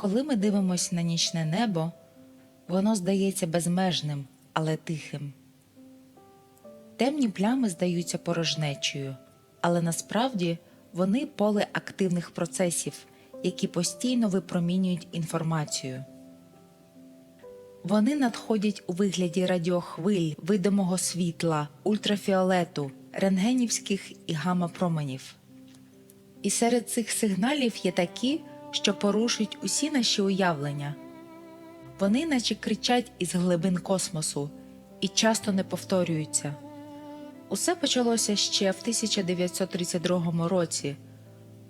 Коли ми дивимося на нічне небо, воно здається безмежним, але тихим. Темні плями здаються порожнечою, але насправді вони поле активних процесів, які постійно випромінюють інформацію. Вони надходять у вигляді радіохвиль, видимого світла, ультрафіолету, рентгенівських і гамма-променів. І серед цих сигналів є такі, що порушують усі наші уявлення. Вони наче кричать із глибин космосу і часто не повторюються. Усе почалося ще в 1932 році,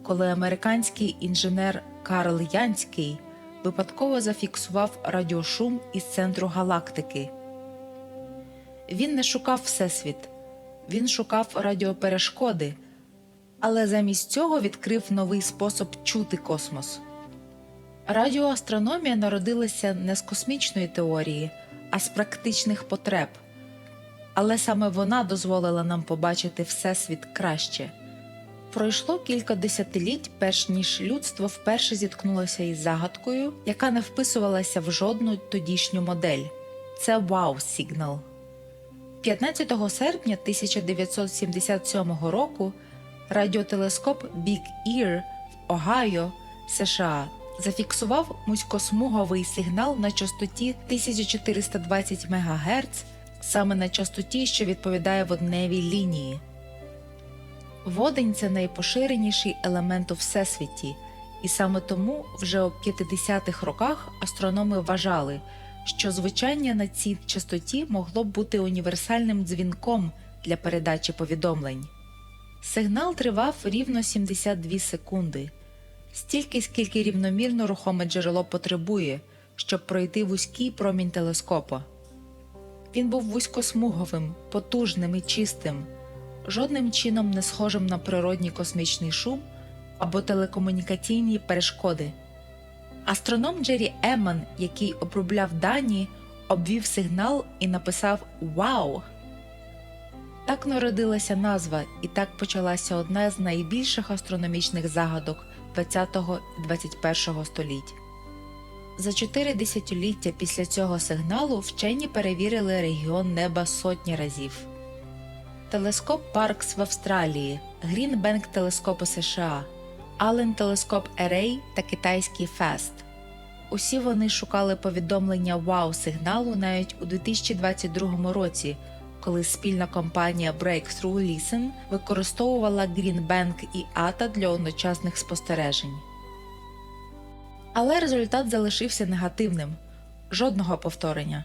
коли американський інженер Карл Янський випадково зафіксував радіошум із центру галактики. Він не шукав Всесвіт, він шукав радіоперешкоди, але замість цього відкрив новий спосіб чути космос. Радіоастрономія народилася не з космічної теорії, а з практичних потреб. Але саме вона дозволила нам побачити Всесвіт краще. Пройшло кілька десятиліть, перш ніж людство вперше зіткнулося із загадкою, яка не вписувалася в жодну тодішню модель. Це Wow-сигнал. 15 серпня 1977 року радіотелескоп Big Ear в Огайо, США, зафіксував муськосмуговий сигнал на частоті 1420 МГц, саме на частоті, що відповідає водневій лінії. Водень це найпоширеніший елемент у всесвіті, і саме тому вже у 50-х роках астрономи вважали, що звучання на цій частоті могло б бути універсальним дзвінком для передачі повідомлень. Сигнал тривав рівно 72 секунди, стільки скільки рівномірно рухоме джерело потребує, щоб пройти вузький промінь телескопа. Він був вузькосмуговим, потужним і чистим, жодним чином не схожим на природній космічний шум або телекомунікаційні перешкоди. Астроном Джері Емман, який обробляв дані, обвів сигнал і написав Вау! Так народилася назва, і так почалася одна з найбільших астрономічних загадок ХХ і ХХІ століть. За чотири десятиліття після цього сигналу вчені перевірили регіон неба сотні разів. Телескоп Паркс в Австралії, Грінбенк телескоп у США, Аллен телескоп Ерей та китайський Фест. Усі вони шукали повідомлення Вау-сигналу навіть у 2022 році, коли спільна компанія Breakthrough Listen використовувала Greenbank і ATA для одночасних спостережень. Але результат залишився негативним жодного повторення.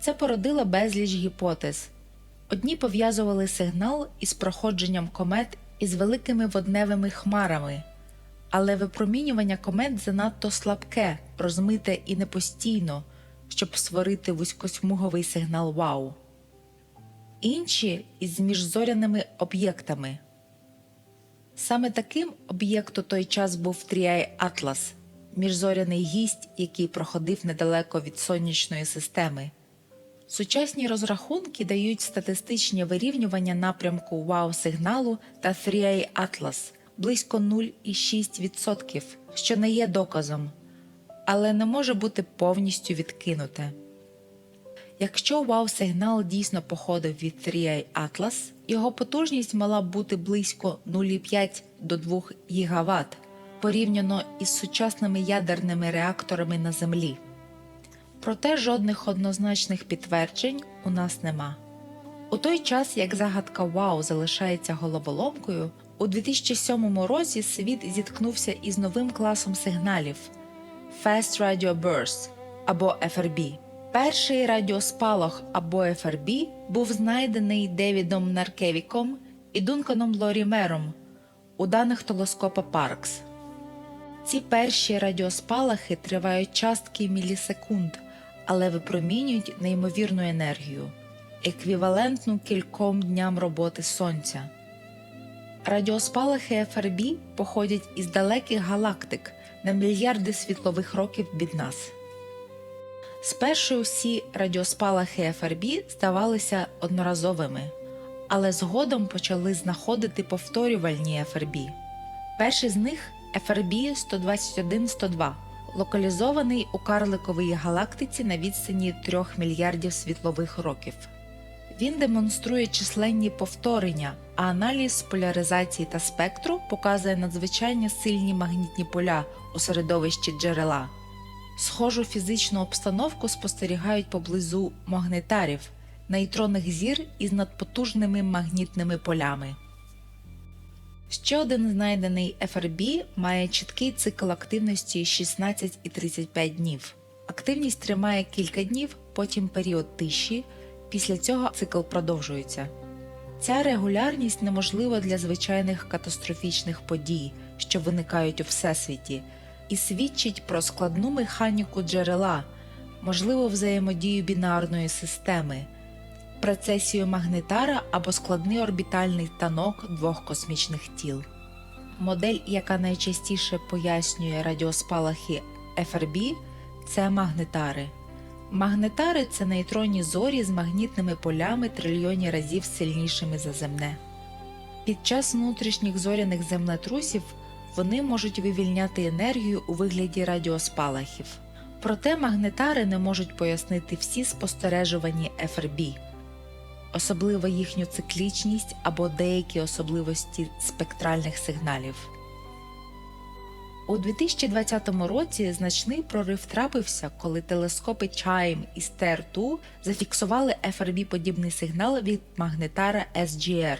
Це породило безліч гіпотез. Одні пов'язували сигнал із проходженням комет із великими водневими хмарами, але випромінювання комет занадто слабке, розмите і непостійно, щоб створити вузькосмуговий сигнал Вау. Інші із міжзоряними об'єктами. Саме таким об'єкт у той час був Тріай Атлас, міжзоряний гість, який проходив недалеко від сонячної системи. Сучасні розрахунки дають статистичні вирівнювання напрямку Вау-сигналу та 3A Atlas близько 0,6%, що не є доказом, але не може бути повністю відкинуте. Якщо Вау-сигнал дійсно походив від 3A Atlas, його потужність мала бути близько 0,5 до 2 ГВт порівняно із сучасними ядерними реакторами на Землі. Проте жодних однозначних підтверджень у нас нема. У той час, як загадка Вау залишається головоломкою, у 2007 році світ зіткнувся із новим класом сигналів Fast Radio Burst або FRB. Перший радіоспалах або FRB був знайдений Девідом Наркевіком і Дунканом Лорімером у даних телескопа Паркс. Ці перші радіоспалахи тривають частки мілісекунд, але випромінюють неймовірну енергію, еквівалентну кільком дням роботи сонця. Радіоспалахи FRB походять із далеких галактик на мільярди світлових років від нас. Спершу всі радіоспалахи FRB здавалися одноразовими, але згодом почали знаходити повторювальні FRB. Перший з них FRB 121-102, локалізований у карликовій галактиці на відстані 3 мільярдів світлових років. Він демонструє численні повторення, а аналіз поляризації та спектру показує надзвичайно сильні магнітні поля у середовищі джерела. Схожу фізичну обстановку спостерігають поблизу магнетарів, нейтронних зір із надпотужними магнітними полями. Ще один знайдений FRB має чіткий цикл активності 16 і 35 днів. Активність тримає кілька днів, потім період тиші, після цього цикл продовжується. Ця регулярність неможлива для звичайних катастрофічних подій, що виникають у всесвіті, і свідчить про складну механіку джерела, можливо взаємодію бінарної системи, прецесію магнетара або складний орбітальний танок двох космічних тіл. Модель, яка найчастіше пояснює радіоспалахи FRB, це магнетари. Магнетари це нейтронні зорі з магнітними полями трильйоні разів сильнішими за земне. Під час внутрішніх зоряних землетрусів вони можуть вивільняти енергію у вигляді радіоспалахів. Проте магнетари не можуть пояснити всі спостережувані FRB, особливо їхню циклічність або деякі особливості спектральних сигналів. У 2020 році значний прорив трапився, коли телескопи Chime і STER-2 зафіксували FRB-подібний сигнал від магнетара SGR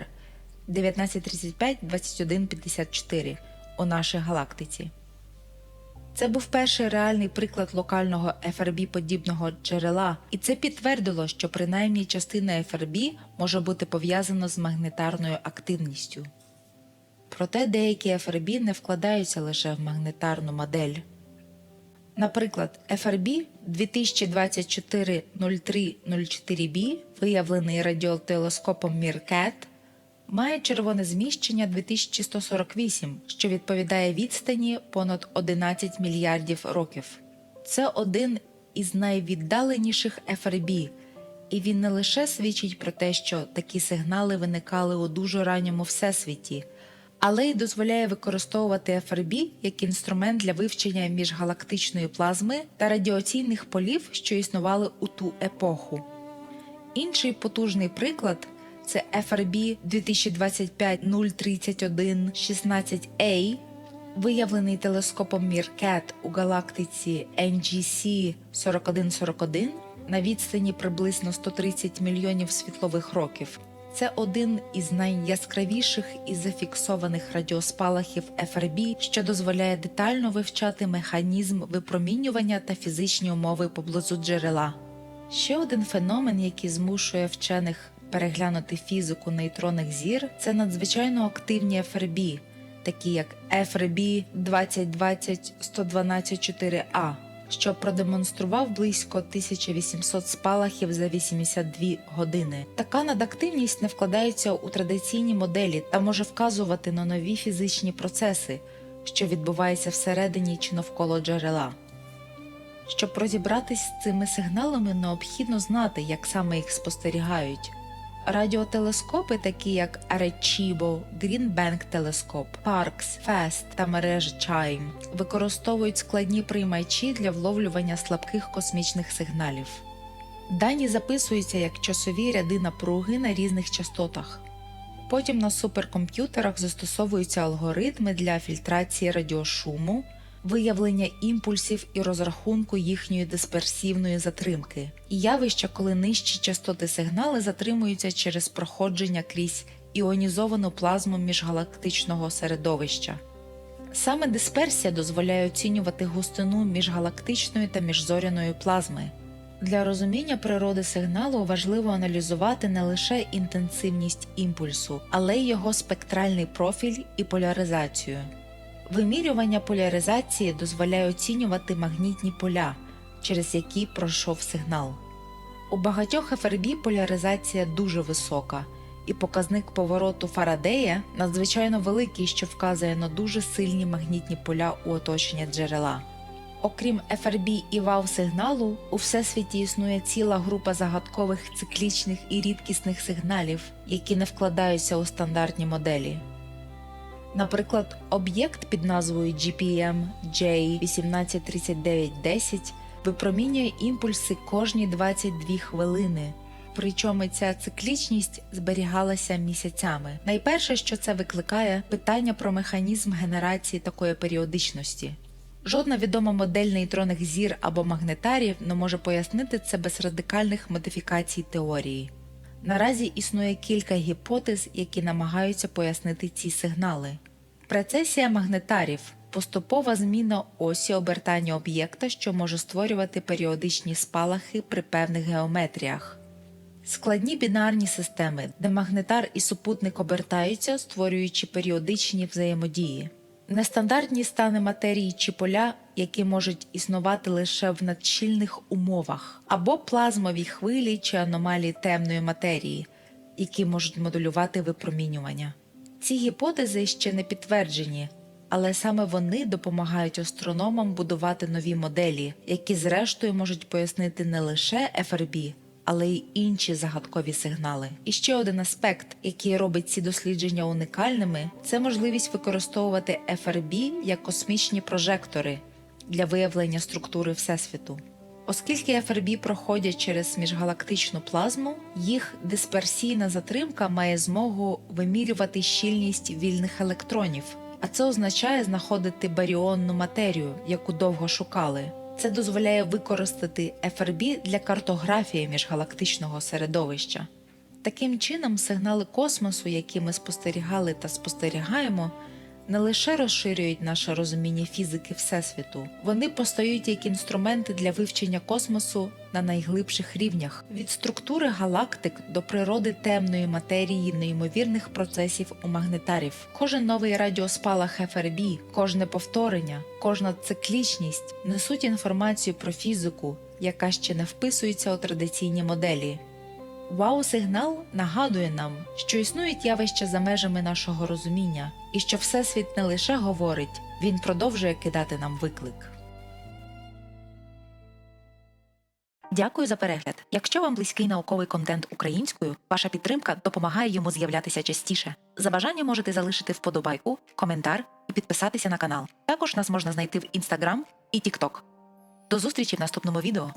1935-2154 у нашій галактиці. Це був перший реальний приклад локального FRB-подібного джерела, і це підтвердило, що принаймні частина FRB може бути пов'язана з магнетарною активністю. Проте деякі FRB не вкладаються лише в магнетарну модель. Наприклад, FRB 2024-0304b, виявлений радіотелескопом MIRCAT, має червоне зміщення 2148, що відповідає відстані понад 11 мільярдів років. Це один із найвіддаленіших FRB, і він не лише свідчить про те, що такі сигнали виникали у дуже ранньому всесвіті але й дозволяє використовувати FRB як інструмент для вивчення міжгалактичної плазми та радіаційних полів, що існували у ту епоху. Інший потужний приклад це FRB 2025-031-16A, виявлений телескопом MIRCAT у галактиці NGC 4141 на відстані приблизно 130 мільйонів світлових років. Це один із найяскравіших із зафіксованих радіоспалахів FRB, що дозволяє детально вивчати механізм випромінювання та фізичні умови поблизу джерела. Ще один феномен, який змушує вчених переглянути фізику нейтронних зір, це надзвичайно активні FRB, такі як FRB 2020-112-4A що продемонстрував близько 1800 спалахів за 82 години. Така надактивність не вкладається у традиційні моделі та може вказувати на нові фізичні процеси, що відбуваються всередині чи навколо джерела. Щоб розібратись з цими сигналами, необхідно знати, як саме їх спостерігають. Радіотелескопи, такі як Arecibo, Green Bank телескоп, Parkes, FAST та мережа Chime, використовують складні приймачі для вловлювання слабких космічних сигналів. Дані записуються як часові ряди напруги на різних частотах. Потім на суперкомп'ютерах застосовуються алгоритми для фільтрації радіошуму виявлення імпульсів і розрахунку їхньої дисперсивної затримки, і явища, коли нижчі частоти сигнали затримуються через проходження крізь іонізовану плазму міжгалактичного середовища. Саме дисперсія дозволяє оцінювати густину міжгалактичної та міжзоряної плазми. Для розуміння природи сигналу важливо аналізувати не лише інтенсивність імпульсу, але й його спектральний профіль і поляризацію. Вимірювання поляризації дозволяє оцінювати магнітні поля, через які пройшов сигнал. У багатьох FRB поляризація дуже висока, і показник повороту Фарадея надзвичайно великий, що вказує на дуже сильні магнітні поля у оточенні джерела. Окрім FRB і вав сигналу, у всесвіті існує ціла група загадкових циклічних і рідкісних сигналів, які не вкладаються у стандартні моделі. Наприклад, об'єкт під назвою GPM J183910 випромінює імпульси кожні 22 хвилини. Причому ця циклічність зберігалася місяцями. Найперше, що це викликає, питання про механізм генерації такої періодичності. Жодна відома модель нейтронних зір або магнетарів не може пояснити це без радикальних модифікацій теорії. Наразі існує кілька гіпотез, які намагаються пояснити ці сигнали. Прецесія магнетарів поступова зміна осі обертання об'єкта, що може створювати періодичні спалахи при певних геометріях. Складні бінарні системи, де магнетар і супутник обертаються, створюючи періодичні взаємодії. Нестандартні стани матерії чи поля, які можуть існувати лише в надщільних умовах, або плазмові хвилі чи аномалії темної матерії, які можуть модулювати випромінювання. Ці гіпотези ще не підтверджені, але саме вони допомагають астрономам будувати нові моделі, які зрештою можуть пояснити не лише FRB, але й інші загадкові сигнали. І ще один аспект, який робить ці дослідження уникальними, це можливість використовувати FRB як космічні прожектори для виявлення структури Всесвіту. Оскільки FRB проходять через міжгалактичну плазму, їх дисперсійна затримка має змогу вимірювати щільність вільних електронів, а це означає знаходити баріонну матерію, яку довго шукали. Це дозволяє використати FRB для картографії міжгалактичного середовища. Таким чином, сигнали космосу, які ми спостерігали та спостерігаємо, не лише розширюють наше розуміння фізики Всесвіту, вони постають як інструменти для вивчення космосу на найглибших рівнях від структури галактик до природи темної матерії неймовірних процесів у магнетарів. Кожен новий радіоспалах FRB, кожне повторення, кожна циклічність несуть інформацію про фізику, яка ще не вписується у традиційні моделі. Вау-сигнал нагадує нам, що існують явища за межами нашого розуміння, і що Всесвіт не лише говорить, він продовжує кидати нам виклик. Дякую за перегляд. Якщо вам близький науковий контент українською, ваша підтримка допомагає йому з'являтися частіше. За бажанням можете залишити вподобайку, коментар і підписатися на канал. Також нас можна знайти в Instagram і TikTok. До зустрічі в наступному відео.